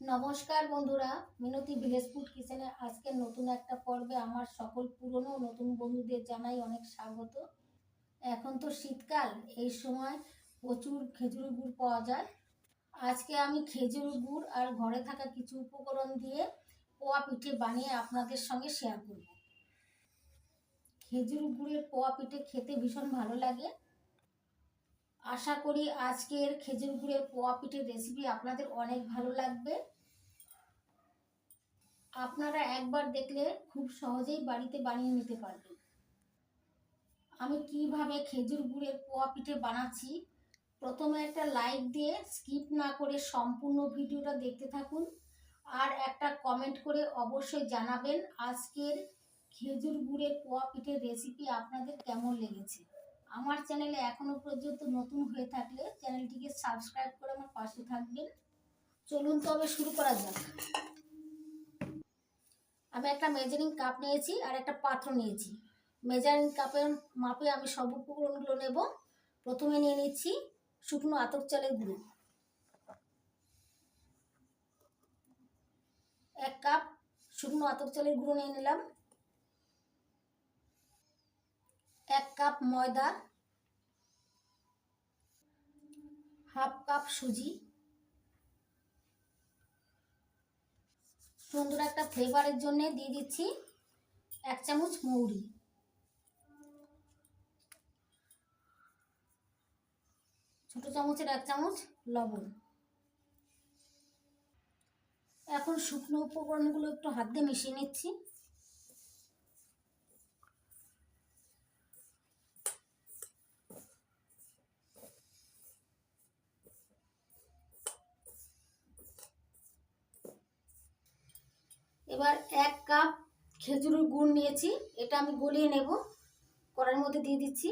নমস্কার বন্ধুরা, মিনতি village food কিচেনে আজকের নতুন একটা পর্বে আমার সকল পুরনো নতুন বন্ধুদের জানাই অনেক স্বাগত। এখন তো শীতকাল, এই সময় প্রচুর খেজুর গুড় পাওয়া যায়। আজকে আমি খেজুর গুড় আর ঘরে থাকা কিছু উপকরণ দিয়ে পোয়া পিঠে বানিয়ে আপনাদের সঙ্গে শেয়ার করব। খেজুর গুড়ের পোয়া পিঠে খেতে ভীষণ ভালো লাগে। আশা করি আজকের খেজুর গুড়ের পোয়া পিঠের রেসিপি আপনাদের অনেক ভালো লাগবে। আপনারা একবার দেখলে খুব সহজেই বাড়িতে বানিয়ে নিতে পারবেন। আমি কীভাবে খেজুর গুড়ের পোয়া পিঠে বানাচ্ছি, প্রথমে একটা লাইক দিয়ে স্কিপ না করে সম্পূর্ণ ভিডিওটা দেখতে থাকুন। আর একটা কমেন্ট করে অবশ্যই জানাবেন আজকের খেজুর গুড়ের পোয়া পিঠের রেসিপি আপনাদের কেমন লেগেছে। আমার চ্যানেলে এখনও পর্যন্ত নতুন হয়ে থাকলে চ্যানেলটিকে সাবস্ক্রাইব করে আমার পাশে থাকবেন। চলুন তবে শুরু করা যাক। আমি একটা মেজারিং কাপ নিয়েছি আর একটা পাত্র নিয়েছি। মেজারিং কাপের মাপে আমি সব উপকরণগুলো নেব। প্রথমে নিয়ে নিচ্ছি শুকনো আতপ চালের গুঁড়ো। এক কাপ শুকনো আতপ চালের গুঁড়ো নিয়ে নিলাম এক কাপ ময়দা, হাফ কাপ সুজি। সুন্দর একটা ফ্লেভারের জন্য দিয়ে দিচ্ছি এক চামচ মৌরি। ছোট চামচের এক চামচ লবণ। এখন শুকনো উপকরণগুলো একটু হাত দিয়ে মিশিয়ে নিচ্ছি এবার এক কাপ খেজুরের গুড় নিয়েছি, এটা আমি গলিয়ে নেব কড়ার মধ্যে দিয়ে দিচ্ছি।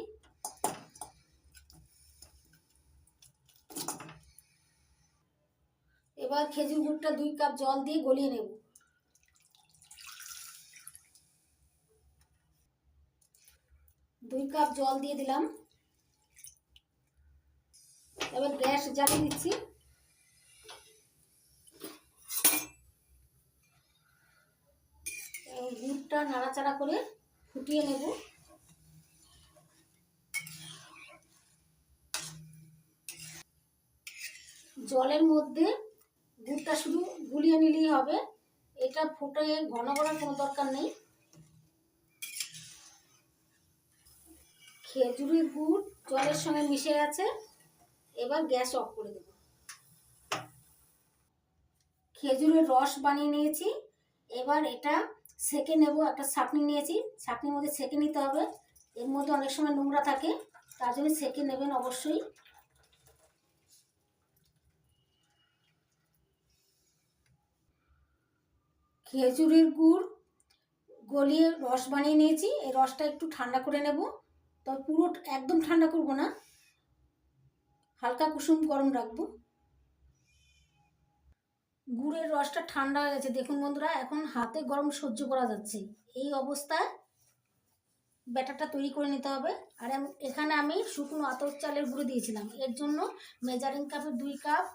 এবার খেজুর গুড়টা দুই কাপ জল দিয়ে গলিয়ে নেব। দুই কাপ জল দিয়ে দিলাম। এবার গ্যাস জ্বালিয়ে দিচ্ছি গুড়টা নাড়াচাড়া করে ফুটিয়ে নেব। জলের মধ্যে গুড়টা শুধু গুলিয়ে নিলেই হবে। এটা ফুটে ঘন করার কোনো দরকার নেই। খেজুরের গুড় জলের সঙ্গে মিশে গেছে। এবার গ্যাস অফ করে দেব। খেজুরের রস বানিয়ে নিয়েছি। এবার এটা সেকে নেব, একটা ছাঁকনি নিয়েছি। ছাঁকনির মধ্যে সেকে নিতে হবে। এর মধ্যে অনেক সময় নোংরা থাকে, তার জন্য সেকে নেবেন অবশ্যই। খেজুরের গুড় গলিয়ে রস বানিয়ে নিয়েছি। এই রসটা একটু ঠান্ডা করে নেব। তবে পুরো একদম ঠান্ডা করব না। হালকা কুসুম গরম রাখব। গুড়ের রসটা ঠান্ডা হয়ে গেছে। দেখুন বন্ধুরা, এখন হাতে গরম সহ্য করা যাচ্ছে। এই অবস্থায় ব্যাটারটা তৈরি করে নিতে হবে। আর এখানে আমি শুকনো আতর চালের গুঁড়ো দিয়েছিলাম। এর জন্য মেজারিং কাপের দুই কাপ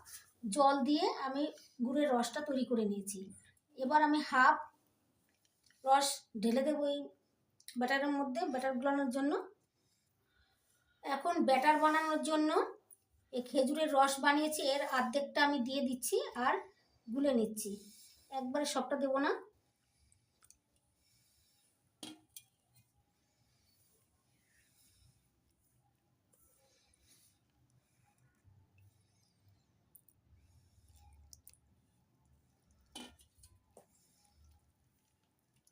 জল দিয়ে আমি গুড়ের রসটা তৈরি করে নিয়েছি। এবার আমি হাফ রস ঢেলে দেবো এই ব্যাটারের মধ্যে, ব্যাটার গুলানোর জন্য। এখন ব্যাটার বানানোর জন্য এই খেজুরের রস বানিয়েছি। এর অর্ধেকটা আমি দিয়ে দিচ্ছি। আর গুলে নিচ্ছি। একবারে সবটা দেব না।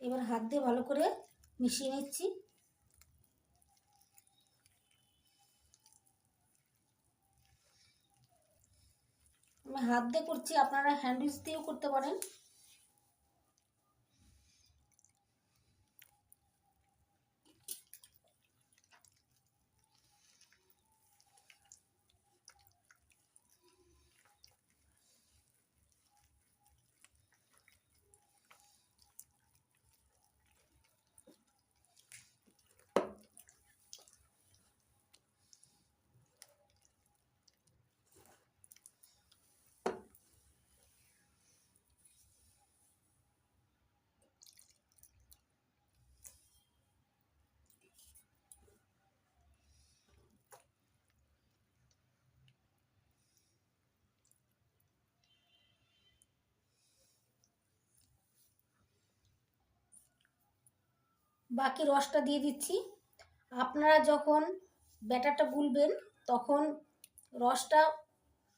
এবার হাত দিয়ে ভালো করে মিশিয়ে নিচ্ছি। হাত দিয়ে করছি আপনারা হ্যান্ড দিয়েও করতে পারেন। বাকি রসটা দিয়ে দিচ্ছি। আপনারা যখন ব্যাটারটা গুলবেন, তখন রসটা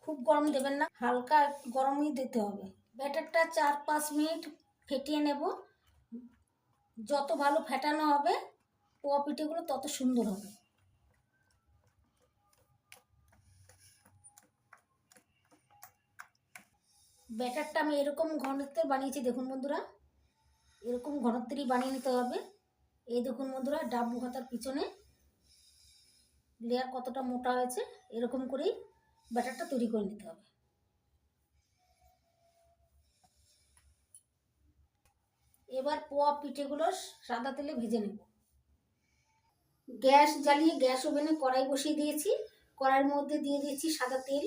খুব গরম দেবেন না, হালকা গরমই দিতে হবে। ব্যাটারটা চার পাঁচ মিনিট ফেটিয়ে নেব। যত ভালো ফেটানো হবে, পোয়া পিঠেগুলো তত সুন্দর হবে। ব্যাটারটা আমি এরকম ঘনত্বের বানিয়েছি, দেখুন বন্ধুরা, এরকম ঘনত্বেরই বানিয়ে নিতে হবে। এই দেখুন বন্ধুরা, ডাব্বু হাতার পিছনে লেয়ার কতটা মোটা হয়েছে, এরকম করেই ব্যাটারটা তৈরি করে নিতে হবে। এবার পোয়া পিঠেগুলো সাদা তেলে ভেজে নেব। গ্যাস জ্বালিয়ে গ্যাস ওভেনে কড়াই বসিয়ে দিয়েছি। কড়াইয়ের মধ্যে দিয়ে দিয়েছি সাদা তেল।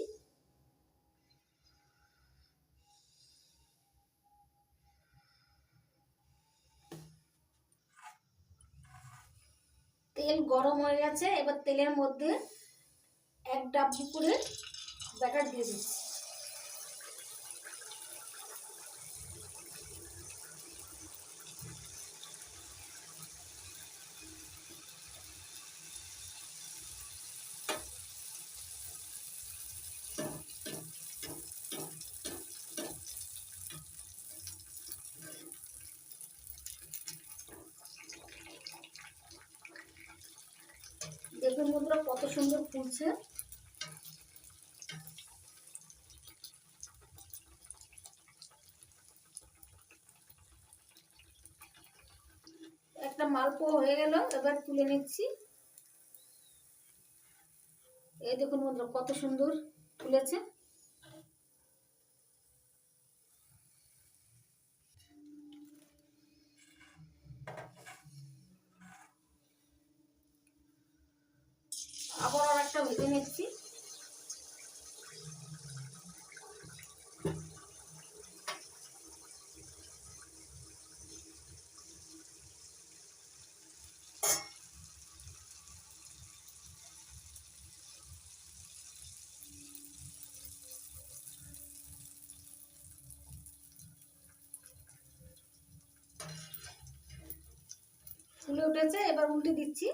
তেল গরম হয়ে গেছে এবার তেলের মধ্যে এক ডাব করে ব্যাটার দিয়ে দিচ্ছি দেখুন বন্ধুরা কত সুন্দর ফুলছে। একটা মালপো হয়ে গেল, এবার তুলে নিচ্ছি। এই দেখুন বন্ধুরা কত সুন্দর ফুলেছে আবার আর একটা ভেজে নিচ্ছি। উঠেছে এবার উল্টে দিচ্ছি।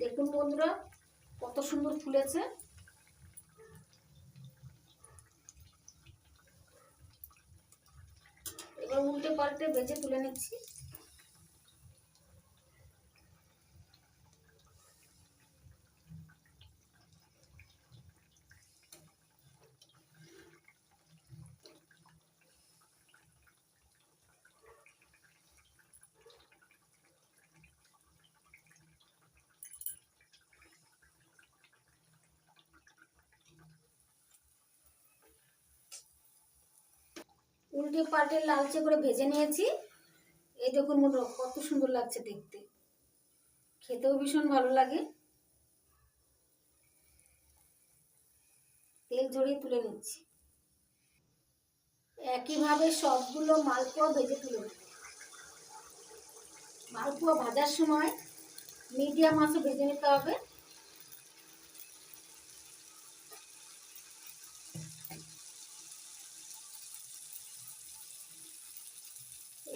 দেখুন বন্ধুরা কত সুন্দর ফুলেছে। এবার উল্টে পাল্টে বেজে তুলে নিচ্ছি। উল্টে পাল্টে লালচে করে ভেজে নিয়েছি। এই দেখুন মনে কত সুন্দর লাগছে দেখতে। খেতেও ভীষণ ভালো লাগে। তেল ঝরিয়ে তুলে নিচ্ছি। একইভাবে সবগুলো মালপোয়া ভেজে তুলে মালপোয়া ভাজার সময় মিডিয়াম আঁচে ভেজে নিতে হবে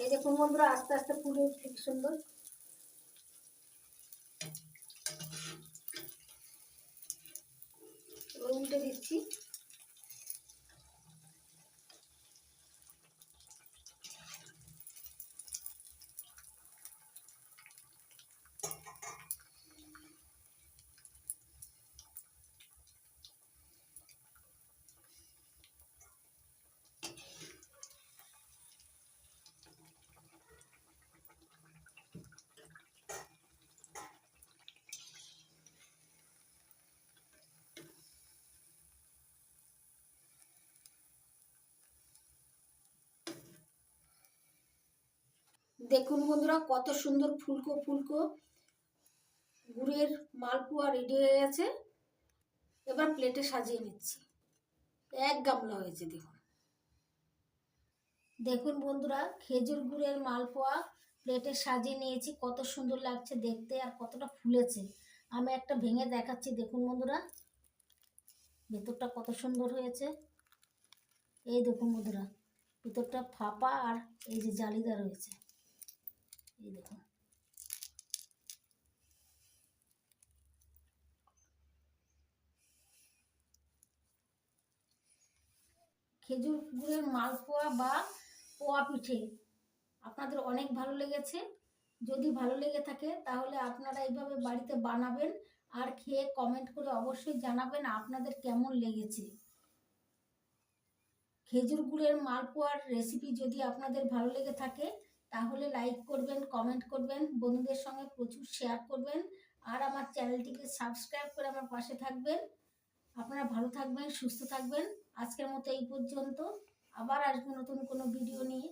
এই দেখুন বন্ধুরা আস্তে আস্তে ফুলে ঠিক সুন্দর এবার উল্টে দিচ্ছি দেখুন বন্ধুরা, কত সুন্দর ফুলকো ফুলকো। গুড়ের মালপোয়া রেডি হয়ে গেছে। এবার প্লেটে সাজিয়ে নিচ্ছি। এক গামলা হয়েছে, দেখুন। দেখুন বন্ধুরা, খেজুর গুড়ের মালপোয়া প্লেটে সাজিয়ে নিয়েছি। কত সুন্দর লাগছে দেখতে আর কতটা ফুলেছে। আমি একটা ভেঙে দেখাচ্ছি, দেখুন বন্ধুরা। ভেতরটা কত সুন্দর হয়েছে। এই দেখুন বন্ধুরা, ভেতরটা ফাঁপা আর এই যে জালিদা রয়েছে। খেজুর গুড়ের মালপোয়া বা পোয়া পিঠে। আপনাদের অনেক ভালো লেগেছে। যদি ভালো লেগে থাকে, তাহলে আপনারা এইভাবে বাড়িতে বানাবেন আর খেয়ে কমেন্ট করে অবশ্যই জানাবেন আপনাদের কেমন লেগেছে। খেজুর গুড়ের মালপোয়ার রেসিপি যদি আপনাদের ভালো লেগে থাকে তাহলে লাইক করবেন কমেন্ট করবেন, বন্ধুদের সঙ্গে প্রচুর শেয়ার করবেন আর আমার চ্যানেলটিকে সাবস্ক্রাইব করে আমার পাশে থাকবেন। আপনারা ভালো থাকবেন, সুস্থ থাকবেন। আজকের মতো এই পর্যন্ত। আবার আসব নতুন কোনো ভিডিও নিয়ে।